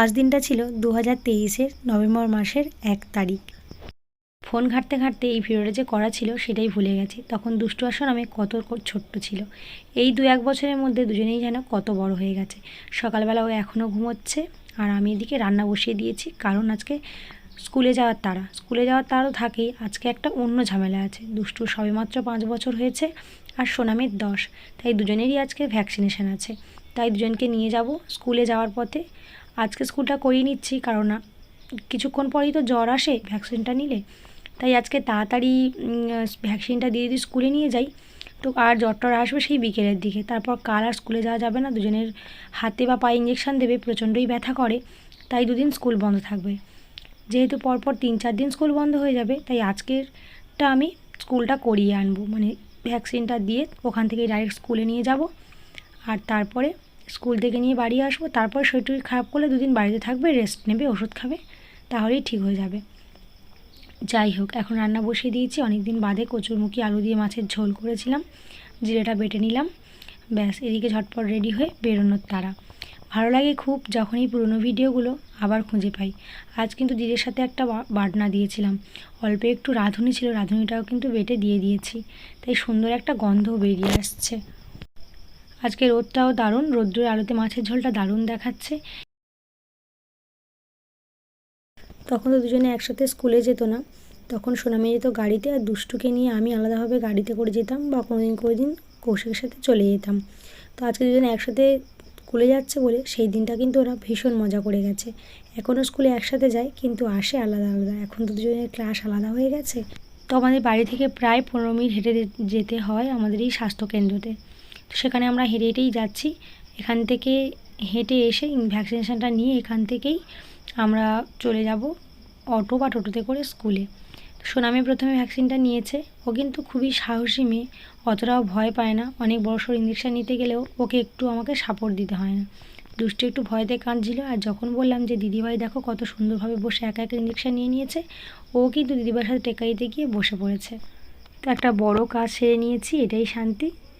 আজ দিনটা ছিল দু হাজার তেইশের নভেম্বর মাসের এক তারিখ। ফোন ঘাঁটতে ঘাঁটতে এই ভিডিওটা যে করা ছিল সেটাই ভুলে গেছি। তখন দুষ্টু আসর আমি কত ছোট্ট ছিল। এই দু এক বছরের মধ্যে দুজনেই যেন কত বড় হয়ে গেছে। সকালবেলা ও এখনও ঘুমোচ্ছে আর আমি এদিকে রান্না বসিয়ে দিয়েছি, কারণ আজকে স্কুলে যাওয়ার তারা স্কুলে যাওয়ার তাড়া তো থাকেই, আজকে একটা অন্য ঝামেলা আছে। দুষ্টুর সবেমাত্র পাঁচ বছর হয়েছে আর সোনামের দশ। তাই দুজনেরই আজকে ভ্যাকসিনেশন আছে। তাই দুজনকে নিয়ে যাব স্কুলে যাওয়ার পথে। আজকে স্কুলটা করিয়ে নিচ্ছি, কারণ না কিছুক্ষণ পরেই তো জ্বর আসে ভ্যাকসিনটা নিলে। তাই আজকে তাড়াতাড়ি ভ্যাকসিনটা দিয়ে যদি স্কুলে নিয়ে যাই, তো আর জ্বর টর আসবে সেই বিকেলের দিকে। তারপর কাল আর স্কুলে যাওয়া যাবে না, দুজনের হাতে বা পায়ে ইঞ্জেকশান দেবে, প্রচণ্ডই ব্যথা করে, তাই দুদিন স্কুল বন্ধ থাকবে। যেহেতু পরপর তিন চার দিন স্কুল বন্ধ হয়ে যাবে, তাই আজকেরটা আমি স্কুলটা করিয়ে আনব। মানে ভ্যাকসিনটা দিয়ে ওখান থেকে ডাইরেক্ট স্কুলে নিয়ে যাব। আর তারপরে স্কুল থেকে নিয়ে বাড়ি আসব, তারপর শরীর খারাপ করলে দুদিন বাড়িতে থাকবে রেস্ট নেবে, ওষুধ খাবে, তাহলেই ঠিক হয়ে যাবে। যাই হোক, এখন রান্না বসিয়ে দিয়েছি। অনেক দিন বাদে কচুরমুখী আলু দিয়ে মাছের ঝোল করেছিলাম, জিরেটা বেটে নিলাম, ব্যাস, এদিকে ঝটপট রেডি হয়ে বেরোনোর তারা। ভালো লাগে খুব যখনই পুরনো ভিডিওগুলো আবার খুঁজে পাই। আজ কিন্তু দিদির সাথে একটা বাটনা দিয়েছিলাম। অল্প একটু রাঁধুনি ছিল, রাঁধুনিটাও কিন্তু বেটে দিয়ে দিয়েছি। তাই সুন্দর একটা গন্ধ বেরিয়ে আসছে। আজকে রোদটাও দারুণ রোদ্রের আলোতে মাছের ঝোলটা দারুণ দেখাচ্ছে। তখন তো দুজনে একসাথে স্কুলে যেত না। তখন সোনামে যেত গাড়িতে আর দুষ্টুকে নিয়ে আমি আলাদাভাবে গাড়িতে করে যেতাম বা কোনোদিন কোনোদিন কৌশিকের সাথে চলে যেতাম। তো আজকে দুজনে একসাথে স্কুলে যাচ্ছে বলে সেই দিনটা কিন্তু ওরা ভীষণ মজা করে গেছে। এখনও স্কুলে একসাথে যায়, কিন্তু আসে আলাদা আলাদা। এখন তো দুজনের ক্লাস আলাদা হয়ে গেছে। তো আমাদের বাড়ি থেকে প্রায় পনেরো মিনিট হেঁটে যেতে হয় আমাদের এই স্বাস্থ্যকেন্দ্রতে। সেখানে আমরা হেঁটে হেঁটেই যাচ্ছি। এখান থেকে হেঁটে এসে ভ্যাকসিনেশনটা নিয়ে এখান থেকেই আমরা চলে যাব অটো বা টোটোতে করে স্কুলে সোনামে প্রথমে ভ্যাকসিনটা নিয়েছে। ও কিন্তু খুবই সাহসী মেয়ে, অতটাও ভয় পায় না। অনেক বড় সড়ো ইঞ্জেকশান নিতে গেলেও ওকে একটু আমাকে সাপোর্ট দিতে হয় না। দুষ্টু একটু ভয়তে কাঁদছিল আর যখন বললাম যে, দিদিভাই, দেখো কত সুন্দরভাবে বসে একা একা ইঞ্জেকশান নিয়ে নিয়েছে। ও কিন্তু দিদিভাইয়ের সাথে টেকা দিতে গিয়ে বসে পড়েছে। তো একটা বড় কাজ সেরে নিয়েছি, এটাই শান্তি।